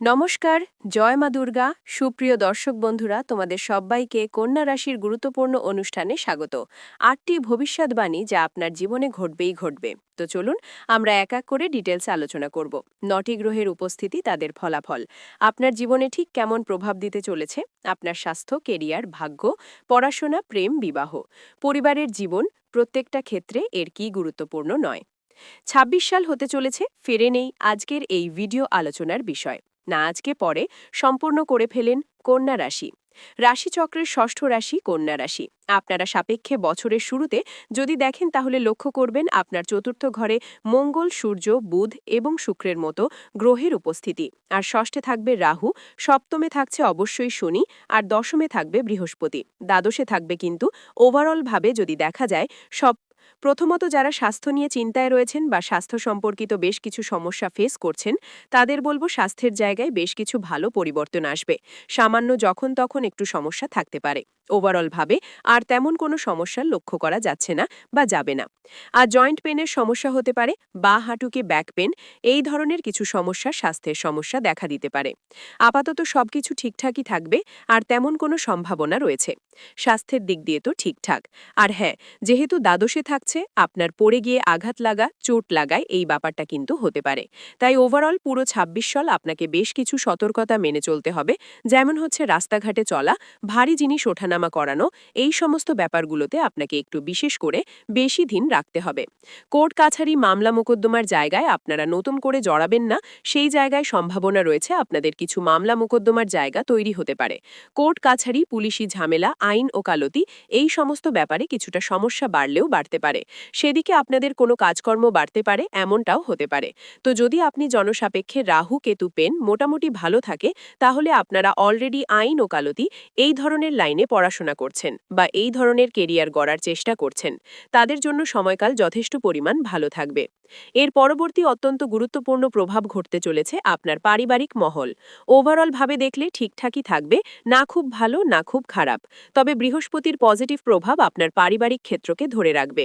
নমস্কার, জয় মা দুর্গা। সুপ্রিয় দর্শক বন্ধুরা, তোমাদের সবাইকে কন্যা রাশির গুরুত্বপূর্ণ অনুষ্ঠানে স্বাগত। আটটি ভবিষ্যৎবাণী যা আপনার জীবনে ঘটবেই ঘটবে। তো চলুন, আমরা এক এক করে ডিটেলস আলোচনা করব। নটি গ্রহের উপস্থিতি, তাদের ফলাফল। আপনার জীবনে ঠিক কেমন প্রভাব দিতে চলেছে? আপনার স্বাস্থ্য, কেরিয়ার, ভাগ্য, পড়াশোনা, প্রেম, বিবাহ। পরিবারের জীবন, প্রত্যেকটা ক্ষেত্রে এর কি গুরুত্বপূর্ণ নয়? ২৬ সাল হতে চলেছে, ফিরে নেই আজকের এই ভিডিও আলোচনার বিষয়। না আজকে পরে সম্পূর্ণ করে ফেলেন কন্যা রাশি। রাশিচক্রের ষষ্ঠ রাশি কন্যা রাশি। আপনারা সাপেক্ষে বছরের শুরুতে যদি দেখেন তাহলে লক্ষ্য করবেন আপনার চতুর্থ ঘরে মঙ্গল, সূর্য, বুধ এবং শুক্রের মতো গ্রহের উপস্থিতি। আর ষষ্ঠে থাকবে রাহু, সপ্তমে থাকছে অবশ্যই শনি, আর দশমে থাকবে বৃহস্পতি। দ্বাদশে থাকবে কিন্তু ওভারঅলভাবে যদি দেখা যায় সব প্রথমত যারা স্বাস্থ্য নিয়ে চিন্তায় রয়েছেন বা স্বাস্থ্য সম্পর্কিত বেশ কিছু সমস্যা ফেস করছেন, তাদের বলব স্বাস্থ্যের জায়গায় বেশ কিছু ভালো পরিবর্তন আসবে। সামান্য যখন তখন একটু সমস্যা থাকতে পারে। ওভারঅলভাবে আর তেমন কোনো সমস্যা লক্ষ্য করা যাচ্ছে না বা যাবে না। আর জয়েন্ট পেনের সমস্যা হতে পারে, বা হাঁটুকে ব্যাক পেন এই ধরনের কিছু সমস্যা স্বাস্থ্যের সমস্যা দেখা দিতে পারে। আপাতত সবকিছু ঠিকঠাকই থাকবে, আর তেমন কোনো সম্ভাবনা রয়েছে। স্বাস্থ্যের দিক দিয়ে তো ঠিকঠাক। আর হ্যাঁ যেহেতু দ্বাদশে থাকছে, আপনার পড়ে গিয়ে আঘাত লাগা, চোট লাগায় এই ব্যাপারটা কিন্তু হতে পারে। তাই ওভারঅল পুরো ২৬ সাল আপনাকে বেশ কিছু সতর্কতা মেনে চলতে হবে, যেমন হচ্ছে রাস্তাঘাটে চলা, ভারী জিনিস ওঠানামা করানো, এই সমস্ত ব্যাপারগুলোতে আপনাকে একটু বিশেষ করে বেশি দিন রাখতে হবে। কোর্ট কাছারি মামলা মোকদ্দমার জায়গায় আপনারা নতুন করে জড়াবেন না, সেই জায়গায় সম্ভাবনা রয়েছে আপনাদের কিছু মামলা মোকদ্দমার জায়গা তৈরি হতে পারে। কোর্ট কাছারি, পুলিশি ঝামেলা, আইন ওকালতি এই সমস্ত ব্যাপারে কিছুটা সমস্যা বাড়লেও বাড়তে পারে। সেদিকে আপনাদের কোনো কাজকর্ম বাড়তে পারে, এমনটাও হতে পারে। তো যদি আপনি জনসাপেক্ষে রাহু কেতু পেন মোটামুটি ভালো থাকে, তাহলে আপনারা অলরেডি আইন ওকালতি এই ধরনের লাইনে পড়াশোনা করছেন বা এই ধরনের কেরিয়ার গড়ার চেষ্টা করছেন। তাদের জন্য সময়কাল যথেষ্ট পরিমাণ ভালো থাকবে। এর পরবর্তী অত্যন্ত গুরুত্বপূর্ণ প্রভাব ঘটতে চলেছে আপনার পারিবারিক মহল। ওভারঅল ভাবে দেখলে ঠিকঠাকই থাকবে, না খুব ভালো, না খুব খারাপ। তবে বৃহস্পতির পজিটিভ প্রভাব আপনার পারিবারিক ক্ষেত্রকে ধরে রাখবে।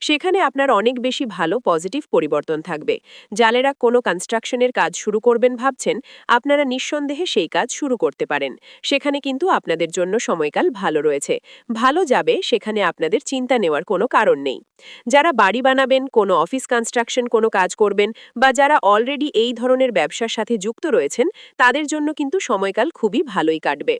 সেখানে আপনার অনেক বেশি ভালো পজিটিভ পরিবর্তন থাকবে। জালেরা কোনো কনস্ট্রাকশনের কাজ শুরু করবেন ভাবছেন, আপনারা নিঃসন্দেহে সেই কাজ শুরু করতে পারেন। সেখানে কিন্তু আপনাদের জন্য সময়কাল ভালো রয়েছে। ভালো যাবে সেখানে আপনাদের চিন্তা নেওয়ার কোনো কারণ নেই। যারা বাড়ি বানাবেন, কোনো অফিস কনস্ট্রাকশন কোনো কাজ করবেন বা যারা অলরেডি এই ধরনের ব্যবসার সাথে যুক্ত রয়েছেন, তাদের জন্য কিন্তু সময়কাল খুবই ভালোই কাটবে।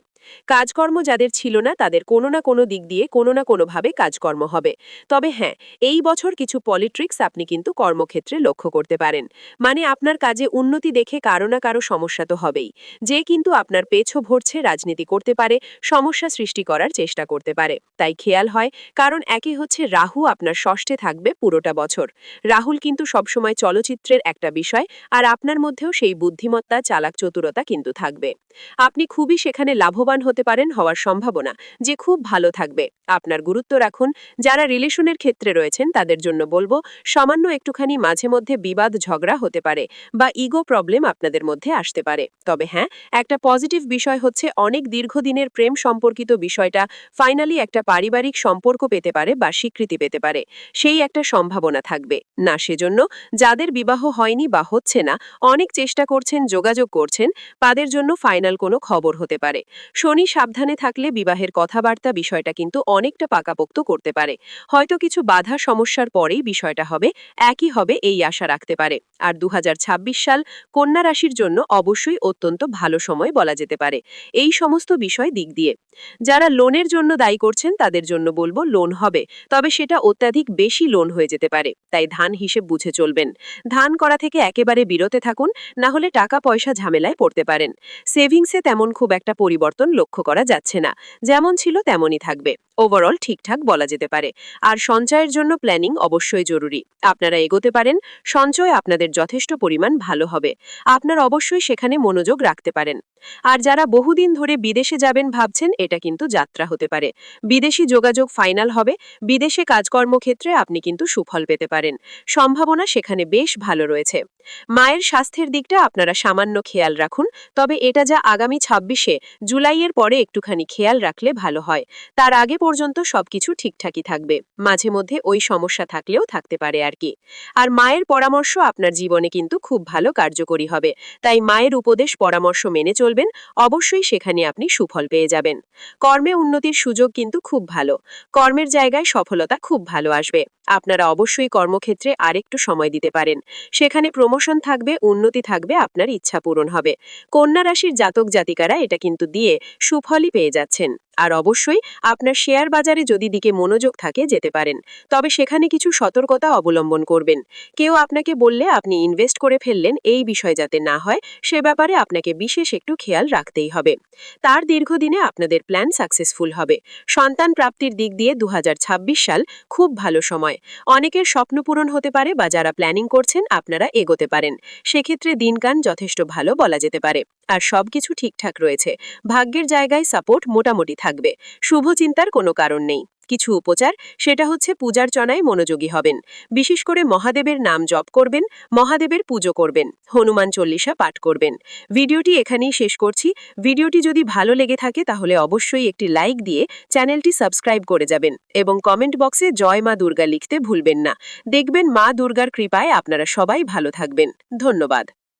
কাজকর্ম যাদের ছিল না, তাদের কোনো না কোনো দিক দিয়ে কোনো না কোনোভাবে কাজকর্ম হবে। তবে হ্যাঁ এই বছর কিছু পলিট্রিক্স আপনি কিন্তু কর্মক্ষেত্রে লক্ষ্য করতে পারেন। মানে আপনার কাজে উন্নতি দেখে কারও না কারও সমস্যা তো হবেই। যে কিন্তু আপনার পেছও ভরছে রাজনীতি করতে পারে, সমস্যা সৃষ্টি করার চেষ্টা করতে পারে। তাই খেয়াল হয়, কারণ একই হচ্ছে রাহু, আপনার ষষ্ঠে থাকবে পুরোটা বছর। রাহুল কিন্তু সবসময় চলচ্চিত্রের একটা বিষয়, আর আপনার মধ্যেও সেই বুদ্ধিমত্তা, চালাক চতুরতা কিন্তু থাকবে। আপনি খুবই সেখানে লাভবান হতে পারেন হওয়ার সম্ভাবনা, যে খুব ভালো থাকবে। আপনার গুরুত্ব রাখুন, যারা রিলেশনের ক্ষেত্রে রয়েছেন, তাদের জন্য বলব, সামান্য একটুখানি মাঝে মধ্যে বিবাদ ঝগড়া হতে পারে বা ইগো প্রবলেম আপনাদের মধ্যে আসতে পারে। তবে হ্যাঁ একটা পজিটিভ বিষয় হচ্ছে অনেক দীর্ঘদিনের প্রেম সম্পর্কিত বিষয়টা ফাইনালি একটা পারিবারিক সম্পর্ক পেতে পারে বা স্বীকৃতি পেতে পারে। সেই একটা সম্ভাবনা থাকবে। না, সেজন্য যাদের বিবাহ হয়নি বা হচ্ছে না, অনেক চেষ্টা করছেন, যোগাযোগ করছেন, তাদের জন্য ফাইনাল কোনো খবর হতে পারে। শনি সাবধানে থাকলে বিবাহের কথাবার্তা বিষয়টা কিন্তু অনেকটা পাকাপোক্ত করতে পারে। হয়তো কিছু বাধা সমস্যার পরেই বিষয়টা হবে, একই হবে এই আশা রাখতে পারে। আর দুহাজার ছাব্বিশ সাল কন্যা রাশির জন্য অবশ্যই অত্যন্ত ভালো সময় বলা যেতে পারে, এই সমস্ত বিষয় দিক দিয়ে। যারা লোনের জন্য দায়ী করছেন তাদের জন্য বলব লোন হবে, তবে সেটা অত্যাধিক বেশি লোন হয়ে যেতে পারে, তাই ধান হিসেব বুঝে চলবেন। ধান করা থেকে একেবারে বিরতে থাকুন, না হলে টাকা পয়সা ঝামেলায় পড়তে পারেন। সেভিংসে তেমন খুব একটা পরিবর্তন লক্ষ্য করা যাচ্ছে না, যেমন ছিল তেমনই থাকবে। ওভারঅল ঠিকঠাক বলা যেতে পারে। আর সঞ্চয়ের জন্য প্ল্যানিং অবশ্যই জরুরি। আপনারা এগোতে পারেন, সঞ্চয় আপনাদের যথেষ্ট পরিমাণ ভালো হবে। আপনার অবশ্যই সেখানে মনোযোগ রাখতে পারেন। আর যারা বহুদিন ধরে বিদেশে যাবেন ভাবছেন, এটা কিন্তু যাত্রা হতে পারে। বিদেশি যোগাযোগ ফাইনাল হবে, বিদেশে কাজকর্ম ক্ষেত্রে আপনি কিন্তু সুফল পেতে পারেন। সম্ভাবনা সেখানে বেশ ভালো রয়েছে। মায়ের স্বাস্থ্যের দিকটা আপনারা সামান্য খেয়াল রাখুন, তবে এটা যা আগামী ছাব্বিশে, জুলাইয়ের পরে একটুখানি খেয়াল রাখলে ভালো হয়। তার আগে পর্যন্ত সবকিছু ঠিকঠাকই থাকবে। মাঝে মধ্যে ওই সমস্যা থাকলেও থাকতে পারে আর কি। আর মায়ের পরামর্শ আপনার জীবনে কিন্তু খুব ভালো কার্যকরী হবে। তাই মায়ের উপদেশ পরামর্শ মেনে চলবেন অবশ্যই সেখানে আপনি সুফল পেয়ে যাবেন। কর্মে উন্নতির সুযোগ কিন্তু খুব ভালো। কর্মের জায়গায় সফলতা খুব ভালো আসবে। আপনারা অবশ্যই কর্মক্ষেত্রে আরেকটু সময় দিতে পারেন। সেখানে প্রমোশন থাকবে, উন্নতি থাকবে, আপনার ইচ্ছা পূরণ হবে। কন্যা রাশির জাতক জাতিকারা এটা কিন্তু দিয়ে সুফলই পেয়ে যাচ্ছেন। আর অবশ্যই আপনার শেয়ার বাজারে যদি দিকে মনোযোগ থাকে যেতে পারেন। তবে সেখানে কিছু সতর্কতা অবলম্বন করবেন। কেউ আপনাকে বললে আপনি ইনভেস্ট করে ফেললেন এই বিষয় যাতে না হয়, সে ব্যাপারে আপনাকে বিশেষ একটু খেয়াল রাখতেই হবে। তার দীর্ঘদিনে আপনাদের প্ল্যান সাকসেসফুল হবে। সন্তান প্রাপ্তির দিক দিয়ে দু হাজার ছাব্বিশ সাল খুব ভালো সময়। অনেকের স্বপ্ন পূরণ হতে পারে বা যারা প্ল্যানিং করছেন আপনারা এগোতে পারেন। সেক্ষেত্রে দিনকান যথেষ্ট ভালো বলা যেতে পারে। আর সবকিছু ঠিকঠাক রয়েছে। ভাগ্যের জায়গায় সাপোর্ট মোটামুটি থাকবে। শুভ চিন্তার কোনো কারণ নেই। কিছু উপচার, সেটা হচ্ছে পূজার চনায় মনোযোগী হবেন। বিশেষ করে মহাদেবের নাম জপ করবেন, মহাদেবের পুজো করবেন, হনুমান চল্লিশা পাঠ করবেন। ভিডিওটি এখানেই শেষ করছি। ভিডিওটি যদি ভালো লেগে থাকে তাহলে অবশ্যই একটি লাইক দিয়ে চ্যানেলটি সাবস্ক্রাইব করে যাবেন এবং কমেন্ট বক্সে জয় মা দুর্গা লিখতে ভুলবেন না। দেখবেন মা দুর্গার কৃপায় আপনারা সবাই ভালো থাকবেন। ধন্যবাদ।